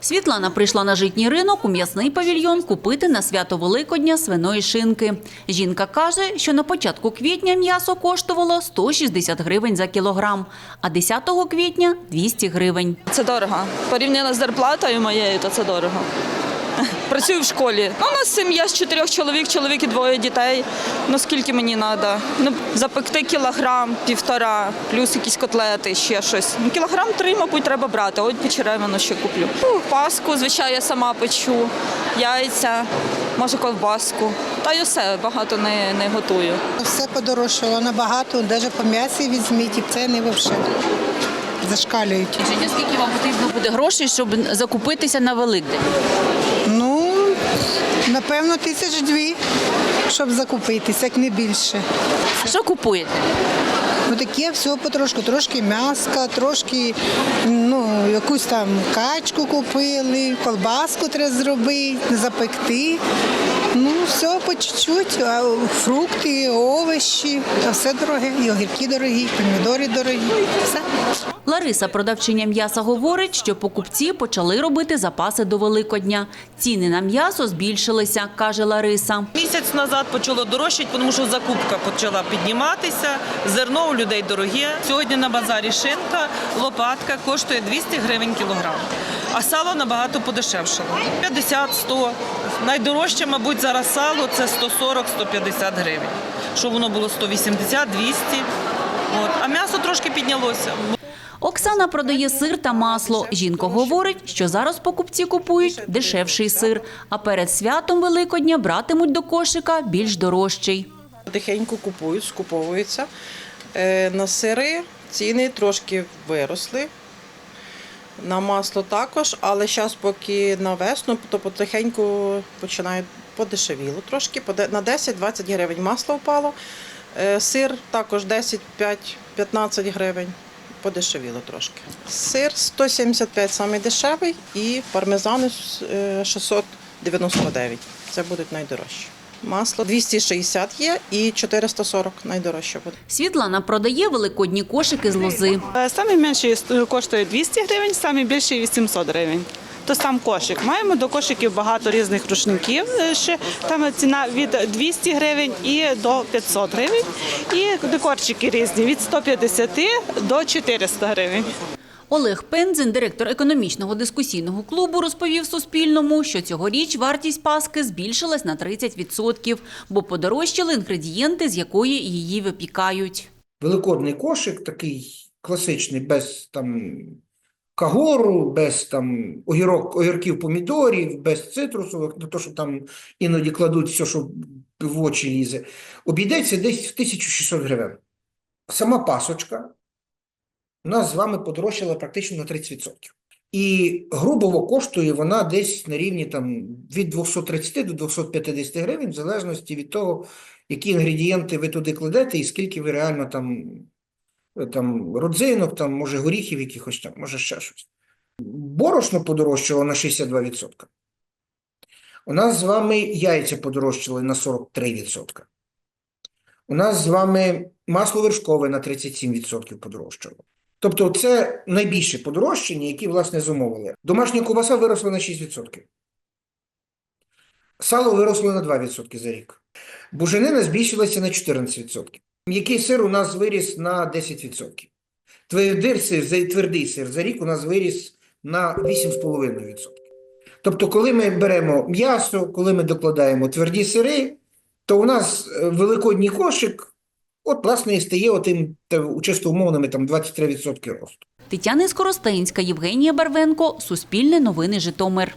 Світлана прийшла на житній ринок у м'ясний павільйон купити на свято Великодня свиної шинки. Жінка каже, що на початку квітня м'ясо коштувало 160 гривень за кілограм, а 10 квітня – 200 гривень. Це дорого. Порівняно з зарплатою моєю, то це дорого. Працюю в школі. Ну, у нас сім'я з чотирьох чоловік, чоловік і двоє дітей. Ну скільки мені треба? Ну, запекти кілограм, півтора, плюс якісь котлети, ще щось. Ну, кілограм три, мабуть, треба брати. От почеревину ще куплю. Ну, паску, звичайно, я сама печу, яйця, може ковбаску. Та й усе багато не, не готую. Все подорожчало набагато, навіть по м'ясі візьміть, і ціни взагалі зашкалюють. Женя, скільки вам потрібно буде грошей, щоб закупитися на Великдень? Напевно, тисяч дві, щоб закупитися, як не більше. Що купуєте? Ну таке все потрошку, трошки м'яска, трошки ну, якусь там качку купили, колбаску треба зробити, запекти. Ну, все по чуть-чуть, а фрукти, овочі, а все дороге, і огірки дорогі, і помідори дорогі. Все. Лариса, продавчиня м'яса, говорить, що покупці почали робити запаси до Великодня. Ціни на м'ясо збільшилися, каже Лариса. Місяць назад почало дорожчати, тому що закупка почала підніматися. Зерно у людей дороге. Сьогодні на базарі шинка, лопатка коштує 200 гривень кілограм. А сало набагато подешевшало. 50-100. Найдорожче, мабуть, зараз сало це 140-150 гривень. Що воно було 180-200. От. А м'ясо трошки піднялося. Оксана продає сир та масло. Жінка говорить, що зараз покупці купують дешевший сир, а перед святом Великодня братимуть до кошика більш дорожчий. Тихенько купують, скуповуються. Е, На сири ціни трошки виросли. На масло також, але зараз поки на весну, то потихеньку починають подешевіло трошки. На 10-20 гривень масло впало. Е, Сир також 10, 5, 15 гривень. Подешевіло трошки. Сир 175 самий дешевий і пармезани е, 699. Це будуть найдорожчі. Масло 260 є і 440 найдорожче буде. Світлана продає великодні кошики з лози. Самі менші коштує 200 гривень, самі більші 800 гривень. То сам кошик. Маємо до кошиків багато різних рушників. е, Ще там ціна від 200 гривень і до 500 гривень. І декорчики різні від 150 до 400 гривень. Олег Пензин, директор економічного дискусійного клубу, розповів Суспільному, що цьогоріч вартість паски збільшилась на 30%, бо подорожчали інгредієнти, з якої її випікають. великодний кошик, такий класичний, без там кагору, без там огірок, огірків, помідорів, без цитрусових, ну то, що там іноді кладуть все, що в очі лізе, обійдеться десь в 1600 гривень. Сама пасочка у нас з вами подорожчала практично на 30%. І грубово коштує вона десь на рівні там, від 230 до 250 гривень, в залежності від того, які інгредієнти ви туди кладете і скільки ви реально там, там родзинок, там, може горіхів якихось там, може ще щось. Борошно подорожчало на 62%. У нас з вами яйця подорожчали на 43%. У нас з вами масло вершкове на 37% подорожчало. Тобто це найбільше подорожчання, які, власне, зумовили. Домашня ковбаса виросла на 6%. Сало виросло на 2% за рік. Буженина збільшилася на 14%. М'який сир у нас виріс на 10%. Твердий сир, твердий сир за рік у нас виріс на 8,5%. Тобто, коли ми беремо м'ясо, коли ми докладаємо тверді сири, то у нас е, великодній кошик, от, власне, і стає отим чисто умовними там 23% росту. Тетяна Скоростенська, Євгенія Барвенко, Суспільне новини Житомир.